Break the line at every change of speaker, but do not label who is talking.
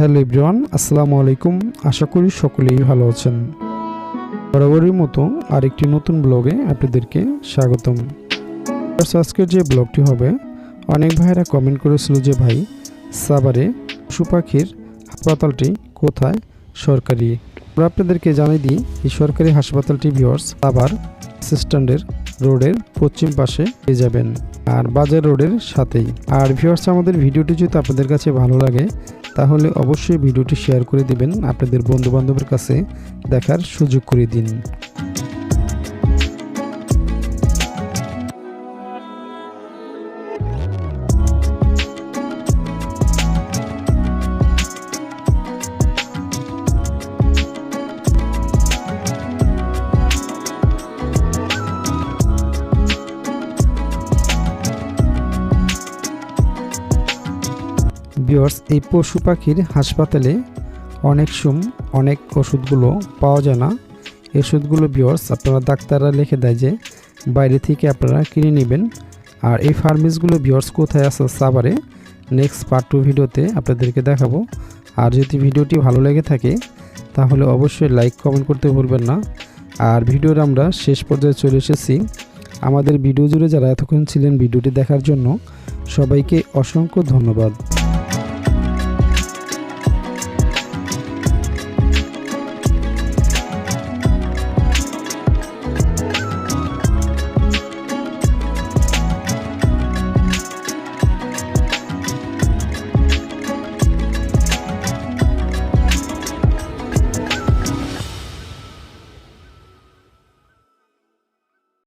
Hello everyone, আসসালামু আলাইকুম। আশা করি সকলেই ভালো আছেন। বরাবরের মতো আরেকটি নতুন ব্লগে আপনাদেরকে স্বাগতম। আজকের যে ব্লগটি হবে, অনেক ভাইয়েরা কমেন্ট করেছিল যে, ভাই, সাভারে পশু পাখির হাসপাতালটি কোথায় সরকারি? আমরা আপনাদেরকে জানিয়ে দিই, এই সরকারি হাসপাতালটি ভিওর্স সাভার স্ট্যান্ডের রোডের পশ্চিম পাশে পেয়ে যাবেন, আর বাজার রোডের সাথেই। আর ভিওর্স আমাদের ভিডিওটি যদি আপনাদের কাছে ভালো লাগে তাহলে অবশ্যই ভিডিওটি শেয়ার করে দিবেন আপনাদের বন্ধুবান্ধবের কাছে দেখার সুযোগ করে দিন। বিয়ার্স এই পশু পাখির হাসপাতালে অনেক সুম, অনেক ওষুধগুলো পাওয়া যায় না। এই ওষুধগুলো বিয়ার্স আপনারা ডাক্তাররা লিখে দেয় যে বাইরে থেকে আপনারা কিনে নেবেন। আর এই ফার্মেসগুলো বিয়ার্স কোথায় আছে সাভারে, নেক্সট পার্ট টু ভিডিওতে আপনাদেরকে দেখাবো। আর যদি ভিডিওটি ভালো লেগে থাকে, তাহলে অবশ্যই লাইক কমেন্ট করতে ভুলবেন না। আর ভিডিওর আমরা শেষ পর্যায়ে চলে এসেছি। আমাদের ভিডিও জুড়ে যারা এতক্ষণ ছিলেন ভিডিওটি দেখার জন্য, সবাইকে অসংখ্য ধন্যবাদ।